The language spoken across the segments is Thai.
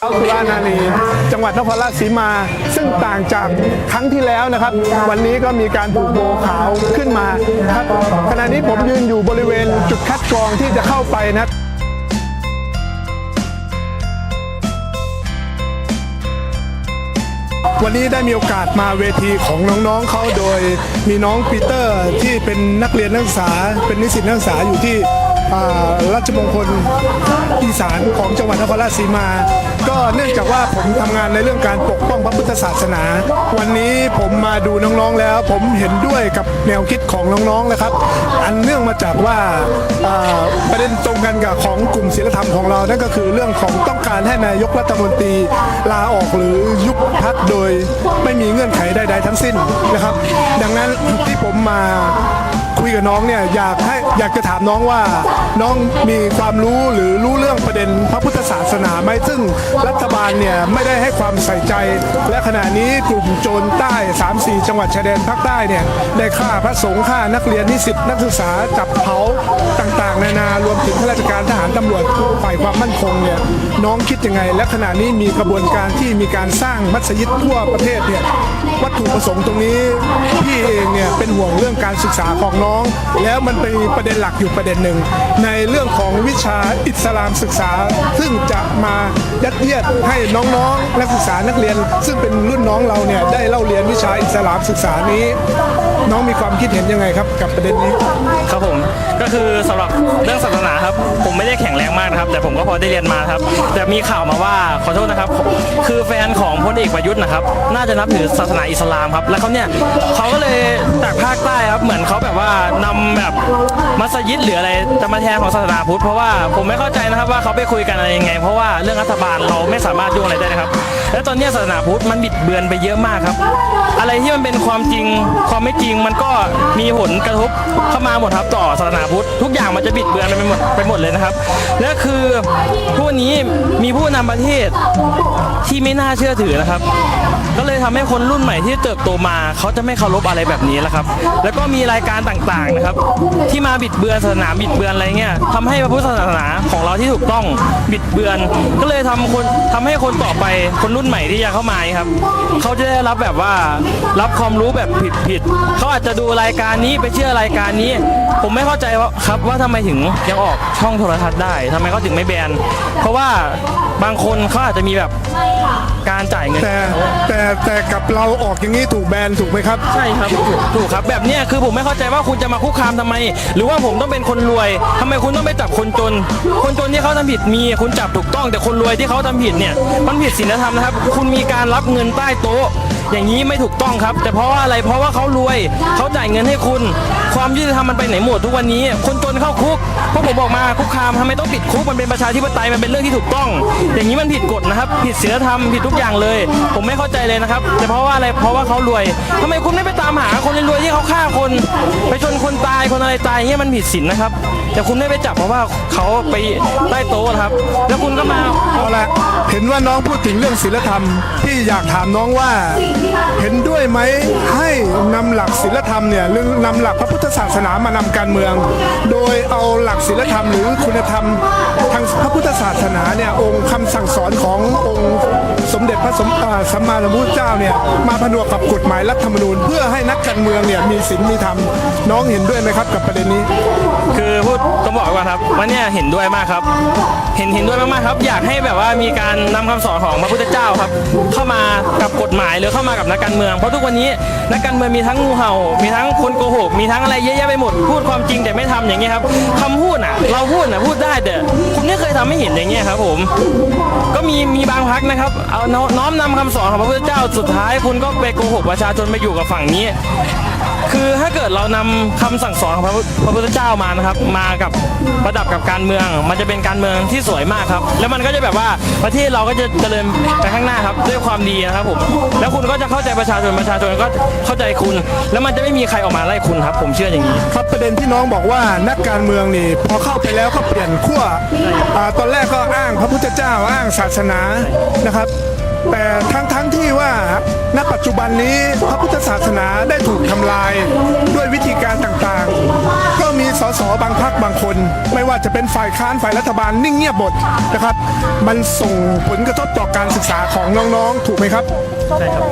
เอาสุรานารีจังหวัดนครราชสีมา ซึ่งต่างจากครั้งที่แล้วนะครับ วันนี้ก็มีการผูกโบขาวขึ้นมาครับขณะนี้ผมยืนอยู่บริเวณจุดคัดกรองที่จะเข้าไปนะ วันนี้ได้มีโอกาสมาเวทีของน้องๆเขาโดยมีน้องปีเตอร์ที่เป็นนักเรียนนักศึกษา เป็นนิสิตนักศึกษาอยู่ที่ ราชมงคลอีสานของจังหวัดนครราชสีมา ก็เนื่องจากว่าผมทำงานในเรื่องการปกป้องพระพุทธศาสนา วันนี้ผมมาดูน้องๆแล้ว ผมเห็นด้วยกับแนวคิดของน้องๆนะครับ อันเนื่องมาจากว่าอ่าประเด็นตรงกันกับของกลุ่มศิลธรรมของเรานั่นก็คือเรื่องของต้องการให้นายกรัฐมนตรีลาออกหรือยุบพักโดยไม่มีเงื่อนไขใดๆทั้งสิ้นนะครับ ดังนั้นที่ผมมา คุยกับน้องเนี่ยอยากให้อยากจะถามน้องว่า น้องมีความรู้หรือรู้เรื่องประเด็นพระพุทธศาสนาไหมซึ่งรัฐบาลเนี่ยไม่ได้ให้ความใส่ใจ และขณะนี้กลุ่มโจรใต้ 3-4 จังหวัดชายแดนภาคใต้เนี่ยได้ฆ่าพระสงฆ์ฆ่านักเรียนนิสิตนักศึกษาจับเผาต่างๆ นานารวมถึงข้าราชการทหารตำรวจฝ่ายความมั่นคงเนี่ยน้องคิดยังไง และขณะนี้มีกระบวนการที่มีการสร้างมัสยิดทั่วประเทศเนี่ยวัตถุประสงค์ตรงนี้พี่เองเนี่ยเป็นห่วงเรื่องการศึกษาของน้องแล้วมันมีประเด็นหลักอยู่ประเด็นหนึ่ง ในเรื่องของวิชาอิสลามศึกษา ซึ่งจะมายัดเยียดให้น้องๆ นักศึกษานักเรียน ซึ่งเป็นรุ่นน้องเราเนี่ยได้เล่าเรียนวิชาอิสลามศึกษานี้ น้องมีความคิดเห็นยังไงครับ กับประเด็นนี้ ครับผมก็คือสำหรับเรื่องศาสนาครับ ผมไม่ได้แข็งแรงมากนะครับ แต่ผมก็พอได้เรียนมาครับ แต่มีข่าวมาว่าขอโทษนะครับ คือแฟนของพลเอกประยุทธ์นะครับ น่าจะนับถือศาสนาอิสลามครับ แล้วเขาเนี่ยเขาก็เลยจากภาคใต้ครับเหมือนเขาแบบว่านำแบบมัสยิดหรืออะไรจะมาแทนของศาสนาพุทธเพราะว่าผมไม่เข้าใจนะครับว่าเขาไปคุยกันอะไรยังไง เพราะว่าเรื่องรัฐบาลเราไม่สามารถยุ่งอะไรได้นะครับ และตอนนี้ศาสนาพุทธมันบิดเบือนไปเยอะมากครับ อะไรที่มันเป็นความจริงความไม่จริงมันก็มีผลกระทบเข้ามาหมดครับต่อศาสนาพุทธทุกอย่างมันจะบิดเบือนไปหมดไปหมดเลยนะครับ และคือทุกวันนี้มีผู้นำประเทศที่ไม่น่าเชื่อถือนะครับ ก็เลยทำให้คนรุ่นใหม่ที่เติบโตมา เขาจะไม่เคารพอะไรแบบนี้แล้วครับ แล้วก็มีรายการต่างๆนะครับ ที่มาบิดเบือนศาสนาบิดเบือนอะไรเงี้ยทำให้พระพุทธศาสนาของเราที่ถูกต้องบิดเบือน ก็เลยทำคนทำให้คนต่อไปคนรุ่นใหม่ที่จะเข้ามาครับ เขาจะได้รับแบบว่ารับความรู้แบบผิดผิดๆเขาอาจจะดูรายการนี้ไปเชื่อรายการนี้ ผมไม่เข้าใจว่าครับว่าทำไมถึงยังออกช่องโทรทัศน์ได้ทำไมเขาถึงไม่แบนเพราะว่า บางคนเขาอาจจะมีแบบการจ่ายเงินแต่แต่แต่กับเราออกอย่างนี้ถูกแบนถูกไหมครับ ใช่ครับถูกถูกครับแบบเนี้ยคือผมไม่เข้าใจว่าคุณจะมาคุกคามทำไม หรือว่าผมต้องเป็นคนรวยทำไมคุณต้องไปจับคนจน คนจนที่เขาทำผิดมีคุณจับถูกต้อง แต่คนรวยที่เขาทำผิดเนี่ยมันผิดศีลธรรมนะครับ คุณมีการรับเงินใต้โต๊ะ อย่างนี้ไม่ถูกต้องครับ แต่เพราะว่าอะไรเพราะว่าเขารวยเขาจ่ายเงินให้คุณ ความยุติธรรมมันไปไหนหมดทุกวันนี้ คนจนเข้าคุกพวกผมบอกมาคุกคามทำไมต้องติดคุกมันเป็นประชาธิปไตยมันเป็นเรื่องที่ถูกต้องอย่างนี้มันผิดกฎนะครับ ผิดศีลธรรมผิดทุกอย่างเลย ผมไม่เข้าใจเลยนะครับ แต่เพราะว่าอะไรเพราะว่าเขารวยทำไมคุณไม่ไปตามหาคนรวยที่เขาฆ่าคน ไปชนคนตายคนอะไรตายเงี้ยมันผิดศีลนะครับ แต่คุณไม่ไปจับเพราะว่าเขาไปใต้โต๊ะครับ แล้วคุณก็มาเอาละเห็นว่าน้องพูดถึงเรื่องศีลธรรมที่อยากถามน้องว่า เห็นด้วยไหมให้ หลักศีลธรรมเนี่ยหรือนำหลักพระพุทธศาสนามานำการเมือง โดยเอาหลักศีลธรรมหรือคุณธรรมทางพระพุทธศาสนาเนี่ยองค์คำสั่งสอนขององค์สมเด็จพระสมสัมมาสัมพุทธเจ้าเนี่ยมาผนวกกับกฎหมายรัฐธรรมนูญ เพื่อให้นักการเมืองเนี่ยมีศีลมีธรรมน้องเห็นด้วยไหมครับกับประเด็นนี้ คือพูดต้องบอกว้ก่อนครับว่าเนี่ยเห็นด้วยมากครับ เห็นเห็นด้วยมากๆครับ อยากให้แบบว่ามีการนำคำสอนของพระพุทธเจ้าครับ เข้ามากับกฎหมายหรือเข้ามากับนักการเมือง เพราะทุกวันนี้นักการเมืองมีทั้งงูเห่า มีทั้งคนโกหก มีทั้งอะไรเยอะแยะไปหมด พูดความจริงแต่ไม่ทำอย่างเงี้ยครับคำพูดอะ เราพูดอะพูดได้แต่คุณไม่เคยทำให้เห็นอย่างเงี้ยครับ ผม ก็มีมีบางพักนะครับ เอาน้อมนำคำสอนของพระพุทธเจ้าสุดท้าย คุณก็ไปโกหกประชาชนไปอยู่กับฝั่งนี้ คือถ้าเกิดเรานำคำสั่งสอนของพระพุพระพุทธเจ้ามานะครับ มากับประดับกับการเมือง มันจะเป็นการเมืองที่สวยมากครับ แล้วมันก็จะแบบว่าประเทศเราก็จะเจริญไปข้างหน้าครับด้วยความดีนะครับผมแล้วคุณก็จะเข้าใจประชาชนประชาชนก็เข้าใจคุณ แล้วมันจะไม่มีใครออกมาไล่คุณครับ ผมเชื่ออย่างนี้ ครับประเด็นที่น้องบอกว่านักการเมืองนี่พอเข้าไปแล้วก็เปลี่ยนขั้วตอนแรกก็อ้างพระพุทธเจ้าอ้างศาสนานะครับ แต่ทั้งทั้งที่ว่าณปัจจุบันนี้พระพุทธศาสนาได้ถูกทำลาย ว่าจะเป็นฝ่ายค้านฝ่ายรัฐบาลนิ่งเงียบหมดนะครับ มันส่งผลกระทบต่อการศึกษาของน้องๆ ถูกไหมครับใช่ครับ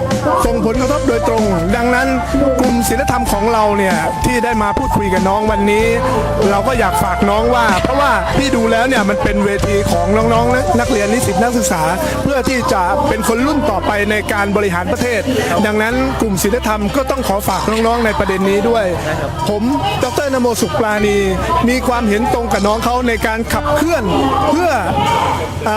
ส่งผลกระทบโดยตรง ดังนั้นกลุ่มศิลธรรมของเราเนี่ยที่ได้มาพูดคุยกับน้องวันนี้ เราก็อยากฝากน้องว่า เพราะว่าพี่ดูแล้วเนี่ยมันเป็นเวทีของน้องๆนะนักเรียนนิสิตนักศึกษา เพื่อที่จะเป็นคนรุ่นต่อไปในการบริหารประเทศ ดังนั้นกลุ่มศิลธรรมก็ต้องขอฝากน้องๆ ในประเด็นนี้ด้วย ผม ดรนโมสุขปราณีมีความเห็นตรงกับน้องของเขาในการขับเคลื่อนเพื่ออ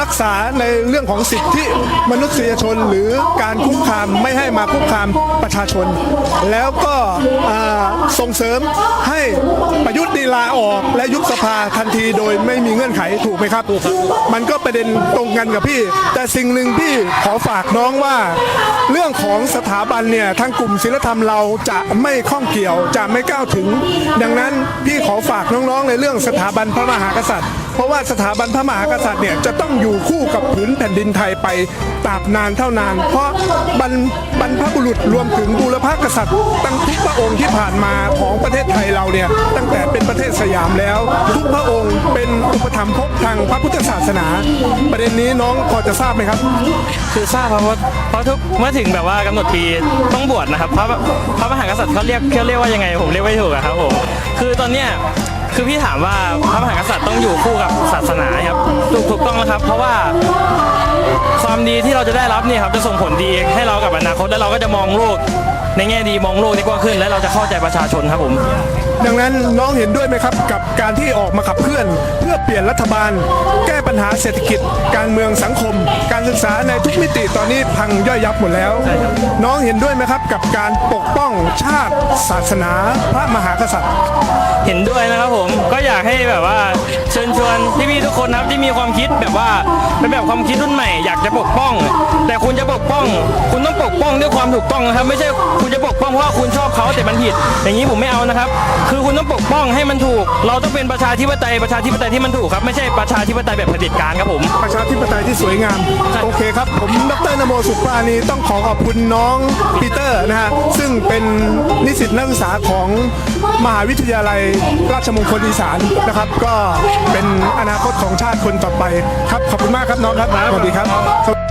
รักษาในเรื่องของสิทธิมนุษยชนหรือการคุกคามไม่ให้มาคุกคามประชาชน แล้วก็ส่งเสริมให้ประยุทธ์นีลาออกและยุบสภาทันทีโดยไม่มีเงื่อนไขถูกไหมครับ มันก็ประเด็นตรงกันกับพี่ แต่สิ่งหนึ่งพี่ขอฝากน้องว่า เรื่องของสถาบันเนี่ยทางกลุ่มศิลธรรมเราจะไม่ข้องเกี่ยวจะไม่ก้าวถึง ดังนั้นพี่ขอฝากน้องๆในเรื่องสถาบันพระมหากษัตริย์ เพราะว่าสถาบันพระมหากษัตริย์เนี่ยจะต้องอยู่คู่กับผืนแผ่นดินไทยไปตราบนานเท่านาน เพราะบรรบรรพบุรุษรวมถึงบูรพกษัตริย์ ตั้งทุกพระองค์ที่ผ่านมาของประเทศไทยเราเนี่ยตั้งแต่เป็นประเทศสยามแล้ว ทุกพระองค์เป็นอุปถัมภกทางพระพุทธศาสนา ประเด็นนี้น้องพอจะทราบไหมครับ คือทราบครับเพราะเพราะทุกเมื่อถึงแบบว่ากำหนดปีต้องบวชนะครับพระพระมหากษัตริย์เขาเรียกเขาเรียกว่ายังไงผมเรียกไม่ถูกอะครับผมคือตอนเนี้ย คือพี่ถามว่าพระมหากษัตริย์ต้องอยู่คู่กับศาสนาครับถูกถูกต้องแล้วครับ เพราะว่าความดีที่เราจะได้รับเนี่ยครับจะส่งผลดีให้เรากับอนาคตและเราก็จะมองโลก ในแง่ดีมองโลกนี้กว้างขึ้น และเราจะเข้าใจประชาชนครับผม ดังนั้นน้องเห็นด้วยไหมครับกับการที่ออกมาขับเคลื่อน เพื่อเปลี่ยนรัฐบาล แก้ปัญหาเศรษฐกิจ การเมืองสังคม การศึกษาในทุกมิติตอนนี้พังย่อยยับหมดแล้ว ใช่ครับ น้องเห็นด้วยไหมครับกับการปกป้องชาติศาสนาพระมหากษัตริย์ เห็นด้วยนะครับผมก็อยากให้แบบว่าเชิญชวนพี่ๆทุกคนนะครับที่มีความคิดแบบว่าเป็นแบบความคิดรุ่นใหม่อยากจะปกป้อง แต่คุณจะปกป้อง คุณต้องปกป้องด้วยความถูกต้องนะครับ ไม่ใช่คุณจะปกป้องเพราะว่าคุณชอบเขาแต่มันผิด อย่างนี้ผมไม่เอานะครับ คือคุณต้องปกป้องให้มันถูก เราต้องเป็นประชาธิปไตยประชาธิปไตยที่มันถูกครับไม่ใช่ประชาธิปไตยแบบเผด็จการครับผม ประชาธิปไตยที่สวยงามใช่โอเคครับ ผมดรนโมสุขปราณีต้องขอขอบคุณน้องปีเตอร์นะฮะซึ่งเป็นนิสิตนักศึกษาของมหาวิทยาลัยราชมงคลอีสานนะครับ ก็เป็นอนาคตของชาติคนต่อไปครับขอบคุณมากครับน้องครับสวัสดีครับ